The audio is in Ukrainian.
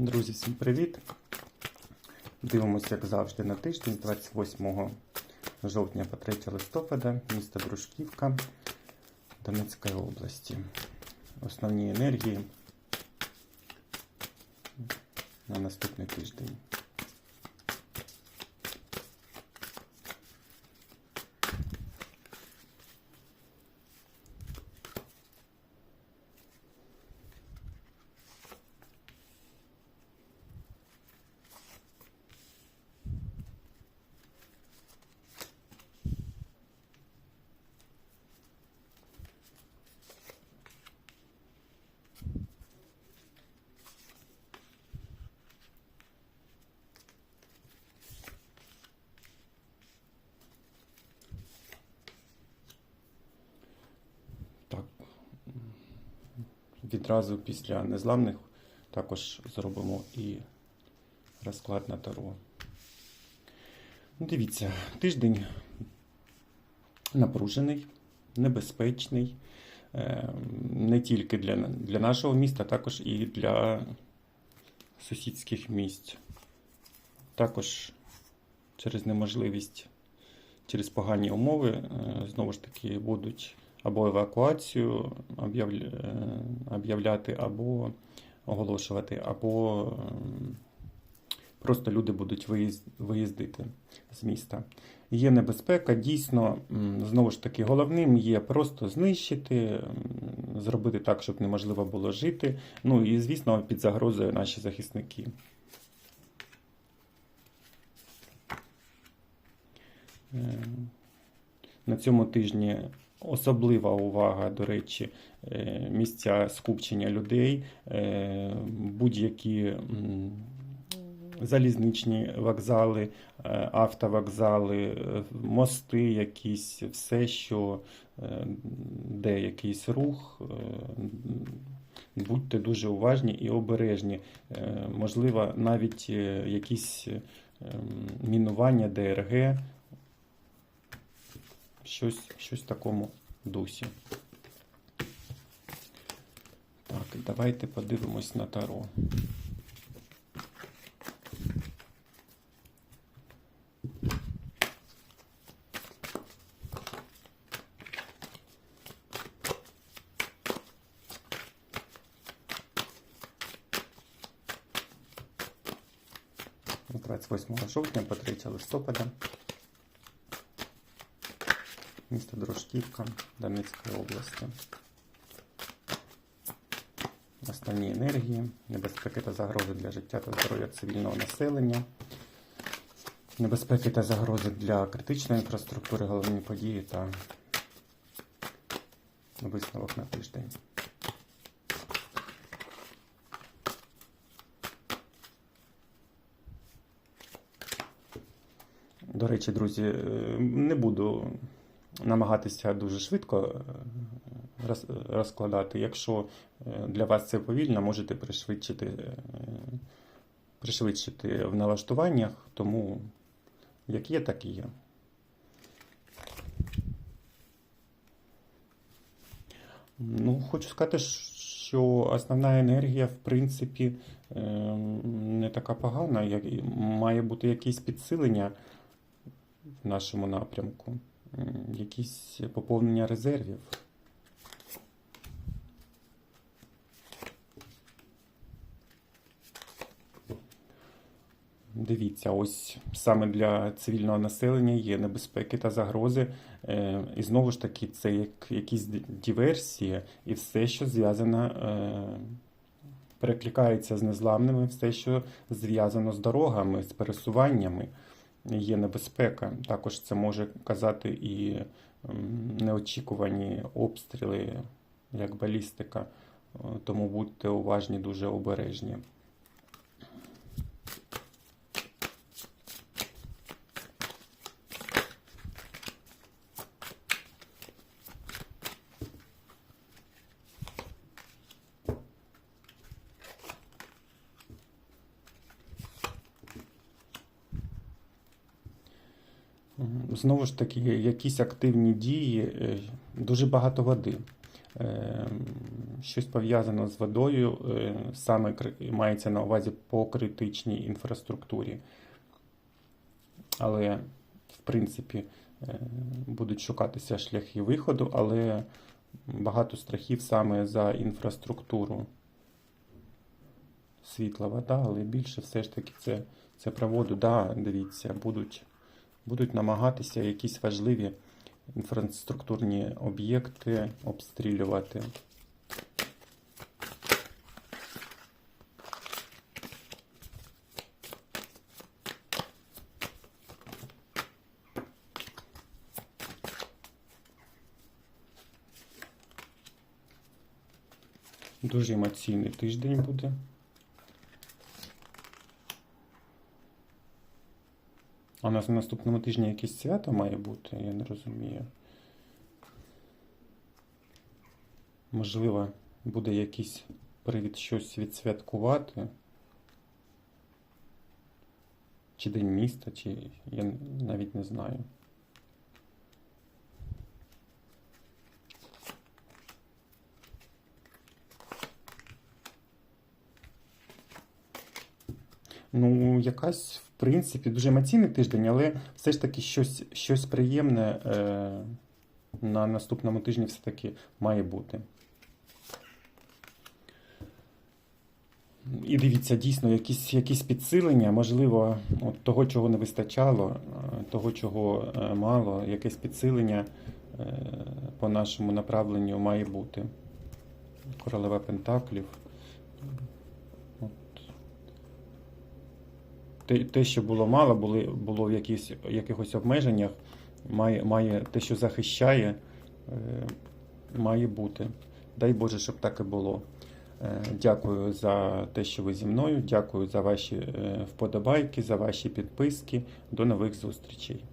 Друзі, всім привіт! Дивимося, як завжди, на тиждень 28 жовтня по 3 листопада, місто Брушківка Донецької області. Основні енергії на наступний тиждень. Так. Відразу після незламних також зробимо і розклад на таро. Ну, Дивіться, тиждень напружений, небезпечний. е, Не тільки для, для нашого міста, а також і для сусідських місць. Також через неможливість, через погані умови, е, знову ж таки, будуть або евакуацію е, об'являти, або оголошувати, або ем, просто люди будуть виїздити з міста. Є небезпека, дійсно, знову ж таки, головним є просто знищити, зробити так, щоб неможливо було жити. Ну і, звісно, під загрозою наші захисники. Е, На цьому тижні особлива увага, до речі, е, місця скупчення людей, е, будь-які залізничні вокзали, е, автовокзали, мости якісь, все, що де якийсь рух. Будьте дуже уважні і обережні. Можливо, навіть якісь е, мінування ДРГ, щось, щось в такому дусі. Так, давайте подивимось на таро. З 28 жовтня по 3 листопада. Місто Дружківка Донецької області. Основні енергії, небезпеки та загрози для життя та здоров'я цивільного населення, небезпеки та загрози для критичної інфраструктури, головні події та висновок на тиждень. До речі, друзі, е, не буду намагатися дуже швидко е, розкладати. Якщо е, для вас це повільно, можете пришвидшити, е, пришвидшити в налаштуваннях, тому як є, так і є. Ну, хочу сказати, що основна енергія, в принципі, не така погана. Має бути якесь підсилення в нашому напрямку, якісь поповнення резервів. Дивіться, ось саме для цивільного населення є небезпеки та загрози. Е, І знову ж таки, це як якісь диверсії і все, що зв'язано, е, перекликається з незламними, все, що зв'язано з дорогами, з пересуваннями є небезпека. Також це може казати і неочікувані обстріли, як балістика. Е, Тому будьте уважні, дуже обережні. Знову ж таки, якісь активні дії, е, дуже багато води. Е, щось пов'язано з водою, е, саме мається на увазі по критичній інфраструктурі. Але, в принципі, будуть шукатися шляхи виходу, але багато страхів саме за інфраструктуру. Світла вода, але більше все ж таки це, це про воду. Да, дивіться, будуть, будуть намагатися якісь важливі інфраструктурні об'єкти обстрілювати. Дуже емоційний тиждень буде. А у нас на наступному тижні якесь свято має бути, я не розумію. Можливо, буде якийсь привід щось відсвяткувати. Чи День міста, чи я навіть не знаю. Ну, якась, в принципі, дуже емоційний тиждень, але все ж таки щось, щось приємне е, на наступному тижні все-таки має бути. І дивіться, дійсно, якісь, якісь підсилення, можливо, от того, чого не вистачало, е, того, чого е, мало, якесь підсилення е, по нашому направленню має бути. Королева Пентаклів. От. Те, те, що було мало, були, було в якісь, якихось обмеженнях, має, має те, що захищає, е, має бути. Дай Боже, щоб так і було. Е, Дякую за те, що ви зі мною. Дякую за ваші е, вподобайки, за ваші підписки. До нових зустрічей.